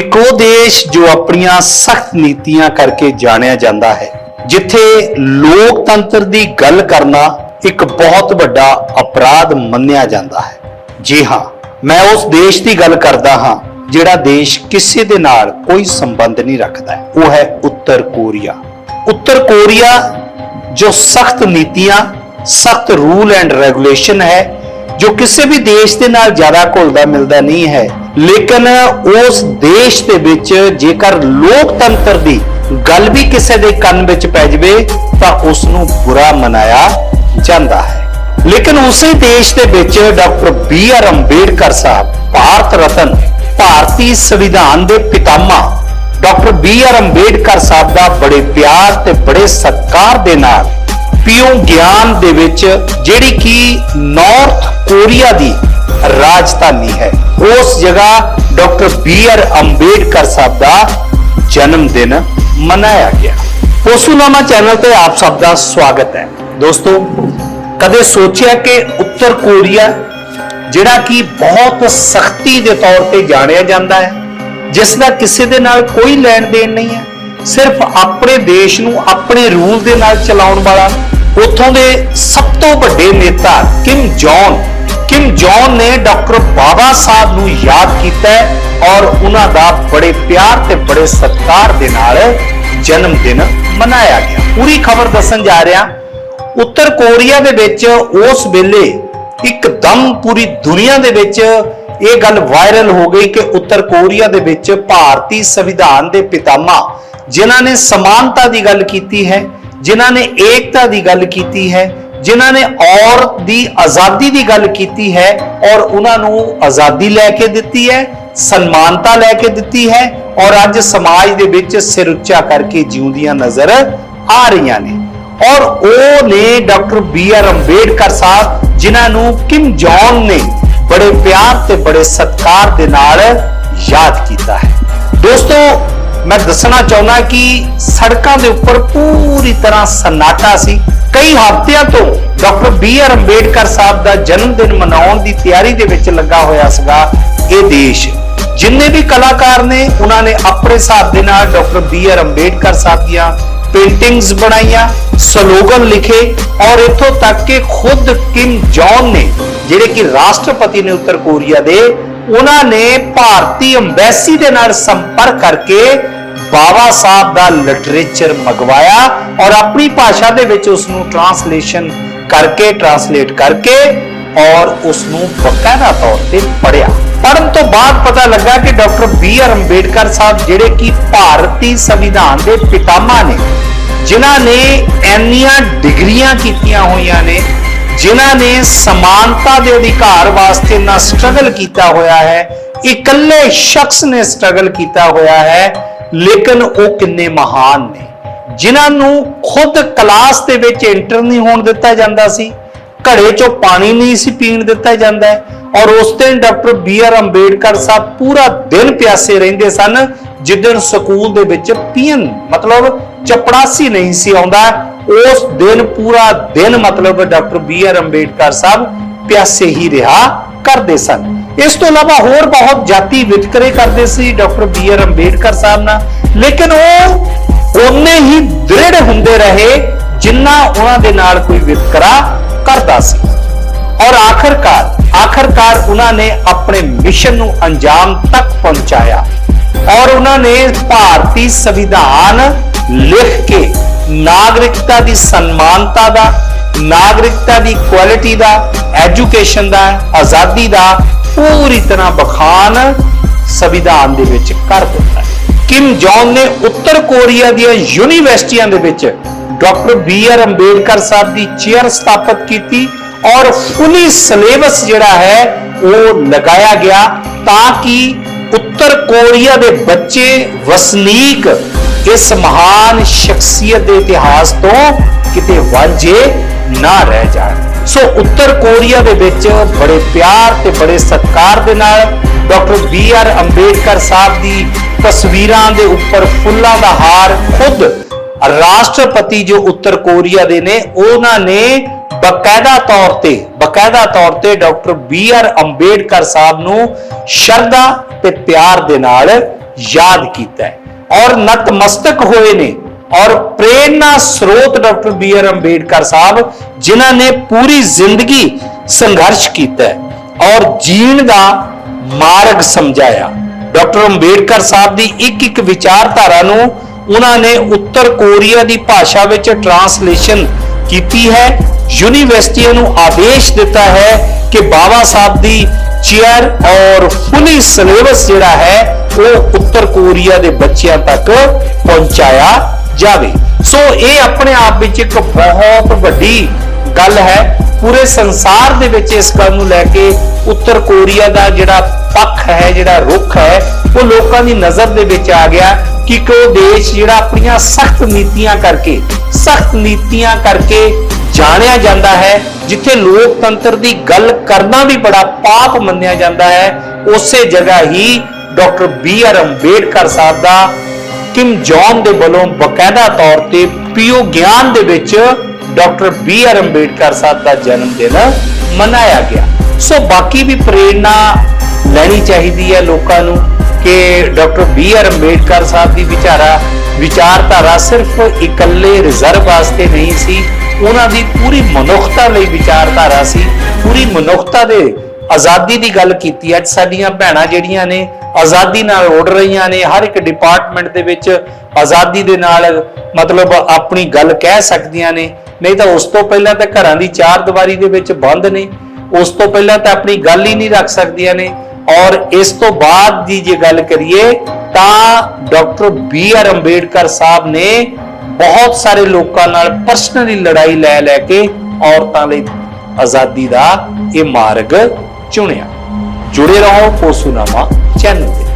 ਇੱਕ ਉਹ ਦੇਸ਼ ਜੋ ਆਪਣੀਆਂ ਸਖਤ ਨੀਤੀਆਂ ਕਰਕੇ ਜਾਣਿਆ ਜਾਂਦਾ ਹੈ, ਜਿੱਥੇ ਲੋਕਤੰਤਰ ਦੀ ਗੱਲ ਕਰਨਾ ਇੱਕ ਬਹੁਤ ਵੱਡਾ ਅਪਰਾਧ ਮੰਨਿਆ ਜਾਂਦਾ ਹੈ। ਜੀ ਹਾਂ, ਮੈਂ ਉਸ ਦੇਸ਼ ਦੀ ਗੱਲ ਕਰਦਾ ਹਾਂ, ਜਿਹੜਾ ਦੇਸ਼ ਕਿਸੇ ਦੇ ਨਾਲ ਕੋਈ ਸੰਬੰਧ ਨਹੀਂ ਰੱਖਦਾ ਉਹ ਹੈ ਉੱਤਰ ਕੋਰੀਆ। ਉੱਤਰ ਕੋਰੀਆ ਜੋ ਸਖਤ ਨੀਤੀਆਂ, ਸਖਤ ਰੂਲ ਐਂਡ ਰੈਗੂਲੇਸ਼ਨ ਹੈ ਜੋ ਕਿਸੇ ਵੀ ਦੇਸ਼ ਦੇ ਨਾਲ ਜ਼ਿਆਦਾ ਘੁਲਦਾ ਮਿਲਦਾ ਨਹੀਂ ਹੈ। ਲੇਕਿਨ ਉਸ ਦੇਸ਼ ਦੇ ਵਿੱਚ ਜੇਕਰ ਲੋਕਤੰਤਰ ਦੀ ਗੱਲ ਵੀ ਕਿਸੇ ਦੇ ਕੰਨ ਵਿੱਚ ਪੈ ਜਵੇ, ਤਾਂ ਉਸ ਨੂੰ ਬੁਰਾ ਮਨਾਇਆ ਜਾਂਦਾ ਹੈ। ਲੇਕਿਨ ਉਸੇ ਦੇਸ਼ ਦੇ ਵਿੱਚ ਡਾਕਟਰ ਬੀ ਆਰ ਅੰਬੇਡਕਰ ਸਾਹਿਬ, ਭਾਰਤ ਰਤਨ, ਭਾਰਤੀ ਸੰਵਿਧਾਨ ਦੇ ਪਿਤਾਮਾ ਡਾਕਟਰ ਬੀ ਆਰ ਅੰਬੇਡਕਰ ਸਾਹਿਬ ਦਾ ਬੜੇ ਪਿਆਰ ਤੇ ਬੜੇ ਸਤਿਕਾਰ ਦੇ ਨਾਲ ਪੀਓ ਗਿਆਨ ਦੇ ਵਿੱਚ ਜਿਹੜੀ ਕਿ ਨਾਰਥ ਕੋਰੀਆ ਦੀ ਰਾਜਧਾਨੀ ਹੈ। ਉਸ ਜਗ੍ਹਾ ਡਾਕਟਰ ਬੀ ਆਰ ਅੰਬੇਡਕਰ ਸਾਹਿਬ ਦਾ ਜਨਮ ਦਿਨ ਮਨਾਇਆ ਗਿਆ। ਪੋਸੂਨਾਮਾ ਚੈਨਲ ਤੇ ਆਪ ਸਭ ਦਾ ਸਵਾਗਤ ਹੈ। ਦੋਸਤੋ, ਕਦੇ ਸੋਚਿਆ ਕਿ ਉੱਤਰ ਕੋਰੀਆ, ਜਿਹੜਾ ਕਿ ਬਹੁਤ ਸਖਤੀ ਦੇ ਤੌਰ ਤੇ ਜਾਣਿਆ ਜਾਂਦਾ ਹੈ, ਜਿਸ ਦਾ ਕਿਸੇ ਦੇ ਨਾਲ ਕੋਈ ਲੈਣ ਦੇਣ ਨਹੀਂ ਹੈ, ਸਿਰਫ ਆਪਣੇ ਦੇਸ਼ ਨੂੰ ਆਪਣੇ ਰੂਲ ਦੇ ਨਾਲ ਚਲਾਉਣ ਵਾਲਾ, ਉੱਥੋਂ ਦੇ ਸਭ ਤੋਂ ਵੱਡੇ ਨੇਤਾ ਕਿਮ ਜੌਨ ਕਿਮ ਜੌਨ ਨੇ ਡਾਕਟਰ ਬਾਬਾ ਸਾਹਿਬ ਨੂੰ ਯਾਦ ਕੀਤਾ ਔਰ ਉਹਨਾਂ ਦਾ ਬੜੇ ਪਿਆਰ ਤੇ ਬੜੇ ਸਤਿਕਾਰ ਦੇ ਨਾਲ ਜਨਮ ਦਿਨ ਮਨਾਇਆ ਗਿਆ। ਪੂਰੀ ਖਬਰ ਦੱਸਣ ਜਾ ਰਿਹਾ, ਉੱਤਰ ਕੋਰੀਆ ਦੇ ਵਿੱਚ ਉਸ ਵੇਲੇ ਇੱਕਦਮ ਪੂਰੀ ਦੁਨੀਆ ਦੇ ਵਿੱਚ ਇਹ ਗੱਲ ਵਾਇਰਲ ਹੋ ਗਈ ਕਿ ਉੱਤਰ ਕੋਰੀਆ ਦੇ ਵਿੱਚ ਭਾਰਤੀ ਸੰਵਿਧਾਨ ਦੇ ਪਿਤਾਮਾ ਜਿਨ੍ਹਾਂ ਨੇ ਸਮਾਨਤਾ ਦੀ ਗੱਲ ਕੀਤੀ ਹੈ, ਜਿਨ੍ਹਾਂ ਨੇ ਏਕਤਾ ਦੀ ਗੱਲ ਕੀਤੀ ਹੈ ਜਿਨ੍ਹਾਂ ਨੇ ਔਰਤ ਦੀ ਆਜ਼ਾਦੀ ਦੀ ਗੱਲ ਕੀਤੀ ਹੈ ਔਰ ਉਹਨਾਂ ਨੂੰ ਆਜ਼ਾਦੀ ਲੈ ਕੇ ਦਿੱਤੀ ਹੈ, ਸਨਮਾਨਤਾ ਲੈ ਕੇ ਦਿੱਤੀ ਹੈ ਔਰ ਅੱਜ ਸਮਾਜ ਦੇ ਵਿੱਚ ਸਿਰ ਉੱਚਾ ਕਰਕੇ ਜਿਉਂਦੀਆਂ ਨਜ਼ਰ ਆ ਰਹੀਆਂ ਨੇ। ਔਰ ਉਹ ਨੇ ਡਾਕਟਰ ਬੀ ਆਰ ਅੰਬੇਡਕਰ ਸਾਹਿਬ, ਜਿਨ੍ਹਾਂ ਨੂੰ ਕਿਮ ਜੌਨ ਨੇ ਬੜੇ ਪਿਆਰ ਤੇ ਬੜੇ ਸਤਿਕਾਰ ਦੇ ਨਾਲ ਯਾਦ ਕੀਤਾ ਹੈ। ਦੋਸਤੋ, ਮੈਂ ਦੱਸਣਾ ਚਾਹੁੰਦਾ ਕਿ ਸੜਕਾਂ ਦੇ ਉੱਪਰ ਪੂਰੀ ਤਰ੍ਹਾਂ ਸਨਾਟਾ ਸੀ। ਕਈ ਹਫ਼ਤਿਆਂ ਤੋਂ ਡਾਕਟਰ ਬੀ ਆਰ ਅੰਬੇਡਕਰ ਸਾਹਿਬ ਦਾ ਜਨਮ ਦਿਨ ਮਨਾਉਣ ਦੀ ਤਿਆਰੀ ਦੇ ਵਿੱਚ ਲੱਗਾ ਹੋਇਆ ਸੀਗਾ ਇਹ ਦੇਸ਼। ਜਿੰਨੇ ਵੀ ਕਲਾਕਾਰ ਨੇ, ਉਹਨਾਂ ਨੇ ਆਪਣੇ ਹਿਸਾਬ ਦੇ ਨਾਲ ਡਾਕਟਰ ਬੀ ਆਰ ਅੰਬੇਡਕਰ ਸਾਹਿਬ ਦੀਆਂ ਪੇਂਟਿੰਗਸ ਬਣਾਈਆਂ, ਸਲੋਗਨ ਲਿਖੇ ਔਰ ਇੱਥੋਂ ਤੱਕ ਕਿ ਖੁਦ ਕਿਮ ਜੌਨ ਨੇ, ਜਿਹੜੇ ਕਿ ਰਾਸ਼ਟਰਪਤੀ ਨੇ ਉੱਤਰ ਕੋਰੀਆ ਦੇ, ਉਹਨਾਂ ਨੇ ਭਾਰਤੀ ਅੰਬੈਸੀ ਦੇ ਨਾਲ ਸੰਪਰਕ ਕਰਕੇ ਬਾਬਾ ਸਾਹਿਬ ਦਾ ਲਿਟਰੇਚਰ ਮੰਗਵਾਇਆ ਔਰ ਆਪਣੀ ਭਾਸ਼ਾ ਦੇ ਵਿੱਚ ਉਸ ਨੂੰ ਟਰਾਂਸਲੇਸ਼ਨ ਕਰਕੇ ਟਰਾਂਸਲੇਟ ਕਰਕੇ ਔਰ ਉਸ ਨੂੰ ਬਕਾਇਦਾ ਤੌਰ ਤੇ ਪੜਿਆ ਪੜਨ ਤੋਂ ਬਾਅਦ ਪਤਾ ਲੱਗਾ ਕਿ doctor B R Ambedkar Sahib ਜਿਹੜੇ ਕਿ ਭਾਰਤੀ ਸੰਵਿਧਾਨ ਦੇ ਪਿਤਾਮਾ ਨੇ, ਜਿਨ੍ਹਾਂ ਨੇ ਐਨੀਆਂ ਡਿਗਰੀਆਂ ਕੀਤੀਆਂ ਹੋਈਆਂ ਨੇ, ਜਿਨ੍ਹਾਂ ਨੇ ਸਮਾਨਤਾ ਦੇ ਅਧਿਕਾਰ ਵਾਸਤੇ ਨਾ ਸਟਰਗਲ ਕੀਤਾ ਹੋਇਆ ਹੈ, ਇਕੱਲੇ ਸ਼ਖਸ ਨੇ ਸਟਰਗਲ ਕੀਤਾ ਹੋਇਆ ਹੈ ਲੇਕਿਨ ਉਹ ਕਿੰਨੇ ਮਹਾਨ ਨੇ। ਜਿਨ੍ਹਾਂ ਨੂੰ ਖੁਦ ਕਲਾਸ ਦੇ ਵਿੱਚ ਐਂਟਰ ਨਹੀਂ ਹੋਣ ਦਿੱਤਾ ਜਾਂਦਾ ਸੀ, ਘੜੇ ਚੋਂ ਪਾਣੀ ਨਹੀਂ ਸੀ ਪੀਣ ਦਿੱਤਾ ਜਾਂਦਾ ਔਰ ਉਸ ਦਿਨ doctor B R Ambedkar Sahib ਪੂਰਾ ਦਿਨ ਪਿਆਸੇ ਰਹਿੰਦੇ ਸਨ ਜਿੱਦਣ ਸਕੂਲ ਦੇ ਵਿੱਚ ਪੀਣ ਮਤਲਬ ਚਪੜਾਸੀ ਨਹੀਂ ਸੀ ਆਉਂਦਾ, ਉਸ ਦਿਨ ਪੂਰਾ ਦਿਨ ਮਤਲਬ ਡਾਕਟਰ ਬੀ ਆਰ ਅੰਬੇਡਕਰ ਸਾਹਿਬ ਪਿਆਸੇ ਹੀ ਰਿਹਾ ਕਰਦੇ ਸਨ। ਇਸ ਤੋਂ ਇਲਾਵਾ ਹੋਰ ਬਹੁਤ ਜਾਤੀ ਵਿਤਕਰੇ ਕਰਦੇ ਸੀ ਡਾਕਟਰ ਬੀ ਆਰ ਅੰਬੇਡਕਰ ਸਾਹਿਬ ਨਾਲ। ਲੇਕਿਨ ਉਹ ਉਨੇ ਹੀ ਦ੍ਰਿੜ ਹੁੰਦੇ ਰਹੇ ਜਿੰਨਾ ਉਹਨਾਂ ਦੇ ਨਾਲ ਕੋਈ ਵਿਤਕਰਾ ਕਰਦਾ ਸੀ। ਔਰ ਆਖਰਕਾਰ ਆਖਰਕਾਰ ਉਹਨਾਂ ਨੇ ਆਪਣੇ ਮਿਸ਼ਨ ਨੂੰ ਅੰਜਾਮ ਤੱਕ ਪਹੁੰਚਾਇਆ। ਔਰ ਉਹਨਾਂ ਨੇ ਭਾਰਤੀ ਸੰਵਿਧਾਨ ਲਿਖ ਕੇ ਨਾਗਰਿਕਤਾ ਦੀ ਸਨਮਾਨਤਾ ਦਾ, ਨਾਗਰਿਕਤਾ ਦੀ ਕੁਆਲਿਟੀ ਦਾ ਐਜੂਕੇਸ਼ਨ ਦਾ, ਆਜ਼ਾਦੀ ਦਾ ਪੂਰੀ ਤਰ੍ਹਾਂ ਬਖਾਨ ਸੰਵਿਧਾਨ ਦੇ ਵਿੱਚ ਕਰ ਦਿੱਤਾ ਹੈ। ਕਿਮ ਜੌਨ ਨੇ ਉੱਤਰ ਕੋਰੀਆ ਦੀਆਂ ਯੂਨੀਵਰਸਿਟੀਆਂ ਦੇ ਵਿੱਚ doctor B R Ambedkar Sahib ਦੀ ਚੇਅਰ ਸਥਾਪਿਤ ਕੀਤੀ ਔਰ ਫੁੱਲੀ ਸਿਲੇਬਸ ਜਿਹੜਾ ਹੈ ਉਹ ਲਗਾਇਆ ਗਿਆ ਤਾਂ ਕਿ ਉੱਤਰ ਕੋਰੀਆ ਦੇ ਬੱਚੇ ਵਸਨੀਕ ਇਸ ਮਹਾਨ ਸ਼ਖਸੀਅਤ ਦੇ ਇਤਿਹਾਸ ਤੋਂ ਕਿਤੇ ਵਾਂਝੇ ਨਾ ਰਹਿ ਜਾਣ। ਸੋ ਉੱਤਰ ਕੋਰੀਆ ਦੇ ਵਿੱਚ ਬੜੇ ਪਿਆਰ ਤੇ ਬੜੇ ਸਤਿਕਾਰ ਦੇ ਨਾਲ ਡਾਕਟਰ ਬੀ ਆਰ ਅੰਬੇਡਕਰ ਸਾਹਿਬ ਦੀ ਤਸਵੀਰਾਂ ਦੇ ਉੱਪਰ ਫੁੱਲਾਂ ਦਾ ਹਾਰ ਖੁਦ ਰਾਸ਼ਟਰਪਤੀ ਜੋ ਉੱਤਰ ਕੋਰੀਆ ਦੇ ਨੇ, ਉਹਨਾਂ ਨੇ ਬਕਾਇਦਾ ਤੌਰ ਤੇ, ਬਕਾਇਦਾ ਤੌਰ ਤੇ ਡਾਕਟਰ ਬੀ ਆਰ ਅੰਬੇਡਕਰ ਸਾਹਿਬ ਨੂੰ ਸ਼ਰਧਾ ਤੇ ਪਿਆਰ ਦੇ ਨਾਲ ਯਾਦ ਕੀਤਾ ਹੈ। ਔਰ ਨਤਮਸਤਕ ਹੋਏ ਨੇ ਔਰ ਪ੍ਰੇਰਨਾ ਸਰੋਤ ਡਾਕਟਰ ਬੀ ਆਰ ਅੰਬੇਡਕਰ ਸਾਹਿਬ, ਜਿਨ੍ਹਾਂ ਨੇ ਪੂਰੀ ਜ਼ਿੰਦਗੀ ਸੰਘਰਸ਼ ਕੀਤਾ ਔਰ ਜੀਣ ਦਾ ਮਾਰਗ ਸਮਝਾਇਆ। ਡਾਕਟਰ ਅੰਬੇਡਕਰ ਸਾਹਿਬ ਦੀ ਇੱਕ ਇੱਕ ਵਿਚਾਰਧਾਰਾ ਨੂੰ ਉਹਨਾਂ ਨੇ ਉੱਤਰ ਕੋਰੀਆ ਦੀ ਭਾਸ਼ਾ ਵਿੱਚ ਟਰਾਂਸਲੇਸ਼ਨ ਕੀਤੀ ਹੈ। ਯੂਨੀਵਰਸਿਟੀਆਂ ਨੂੰ ਆਦੇਸ਼ ਦਿੱਤਾ ਹੈ ਕਿ ਬਾਬਾ ਸਾਹਿਬ ਦੀ ਚੇਅਰ ਔਰ ਫੁੱਲੀ ਸਿਲੇਬਸ ਜਿਹੜਾ ਹੈ, ਉਹ ਉੱਤਰ ਕੋਰੀਆ ਦੇ ਬੱਚਿਆਂ ਤੱਕ ਪਹੁੰਚਾਇਆ। ਜਾਵੇ। ਸੋ ਇਹ ਆਪਣੇ ਆਪ ਵਿੱਚ ਇੱਕ ਬਹੁਤ ਵੱਡੀ ਗੱਲ ਹੈ। ਪੂਰੇ ਸੰਸਾਰ ਦੇ ਵਿੱਚ ਇਸ ਗੱਲ ਨੂੰ ਲੈ ਕੇ ਉੱਤਰ ਕੋਰੀਆ ਦਾ ਜਿਹੜਾ ਪੱਖ ਹੈ, ਜਿਹੜਾ ਰੁਖ ਹੈ, ਉਹ ਲੋਕਾਂ ਦੀ ਨਜ਼ਰ ਦੇ ਵਿੱਚ ਆ ਗਿਆ ਕਿ ਉਹ ਦੇਸ਼ ਜਿਹੜਾ ਆਪਣੀਆਂ ਸਖਤ ਨੀਤੀਆਂ ਕਰਕੇ, ਸਖਤ ਨੀਤੀਆਂ ਕਰਕੇ ਜਾਣਿਆ ਜਾਂਦਾ ਹੈ, ਜਿੱਥੇ ਲੋਕਤੰਤਰ ਦੀ ਗੱਲ ਕਰਨਾ ਵੀ ਬੜਾ ਪਾਪ ਮੰਨਿਆ ਜਾਂਦਾ ਹੈ, ਉਸੇ ਜਗ੍ਹਾ ਹੀ ਡਾਕਟਰ ਬੀ ਆਰ ਅੰਬੇਡਕਰ ਸਾਹਿਬ ਦਾ ਕਿਮ ਜੌਨ ਦੇ ਵੱਲੋਂ ਬਕਾਇਦਾ ਤੌਰ ਤੇ ਪੀਓ ਗਿਆਨ ਦੇ ਵਿੱਚ ਡਾਕਟਰ ਬੀ ਆਰ ਅੰਬੇਡਕਰ ਸਾਹਿਬ ਦਾ ਜਨਮ ਦਿਨ ਮਨਾਇਆ ਗਿਆ। ਸੋ ਬਾਕੀ ਵੀ ਪ੍ਰੇਰਣਾ ਲੈਣੀ ਚਾਹੀਦੀ ਹੈ ਲੋਕਾਂ ਨੂੰ ਕਿ doctor B R Ambedkar Sahib ਦੀ ਵਿਚਾਰਾ ਵਿਚਾਰਧਾਰਾ ਸਿਰਫ ਇਕੱਲੇ ਰਿਜ਼ਰਵ ਵਾਸਤੇ ਨਹੀਂ ਸੀ, ਉਹਨਾਂ ਦੀ ਪੂਰੀ ਮਨੁੱਖਤਾ ਲਈ ਵਿਚਾਰਧਾਰਾ ਸੀ, ਪੂਰੀ ਮਨੁੱਖਤਾ ਦੇ ਆਜ਼ਾਦੀ ਦੀ ਗੱਲ ਕੀਤੀ ਅੱਜ ਸਾਡੀਆਂ ਭੈਣਾਂ ਜਿਹੜੀਆਂ ਨੇ, ਆਜ਼ਾਦੀ ਨਾਲ ਉੱਡ ਰਹੀਆਂ ਨੇ, ਹਰ ਇੱਕ ਡਿਪਾਰਟਮੈਂਟ ਦੇ ਵਿੱਚ ਆਜ਼ਾਦੀ ਦੇ ਨਾਲ ਮਤਲਬ ਆਪਣੀ ਗੱਲ ਕਹਿ ਸਕਦੀਆਂ ਨੇ। ਨਹੀਂ ਤਾਂ ਉਸ ਤੋਂ ਪਹਿਲਾਂ ਤਾਂ ਘਰਾਂ ਦੀ ਚਾਰ ਦੀਵਾਰੀ ਦੇ ਵਿੱਚ ਬੰਦ ਨੇ। ਉਸ ਤੋਂ ਪਹਿਲਾਂ ਤਾਂ ਆਪਣੀ ਗੱਲ ਹੀ ਨਹੀਂ ਰੱਖ ਸਕਦੀਆਂ ਨੇ। ਔਰ ਇਸ ਤੋਂ ਬਾਅਦ ਦੀ ਜੇ ਗੱਲ ਕਰੀਏ, ਤਾਂ ਡਾਕਟਰ ਬੀ ਆਰ ਅੰਬੇਡਕਰ ਸਾਹਿਬ ਨੇ ਬਹੁਤ ਸਾਰੇ ਲੋਕਾਂ ਨਾਲ ਪਰਸਨਲੀ ਲੜਾਈ ਲੈ ਲੈ ਕੇ ਔਰਤਾਂ ਲਈ ਆਜ਼ਾਦੀ ਦਾ ਇਹ ਮਾਰਗ ਚੁਣਿਆ ਜੁੜੇ ਰਹੋ ਪੋਸੂਨਾਮਾ ਚੈਨਲ ਤੇ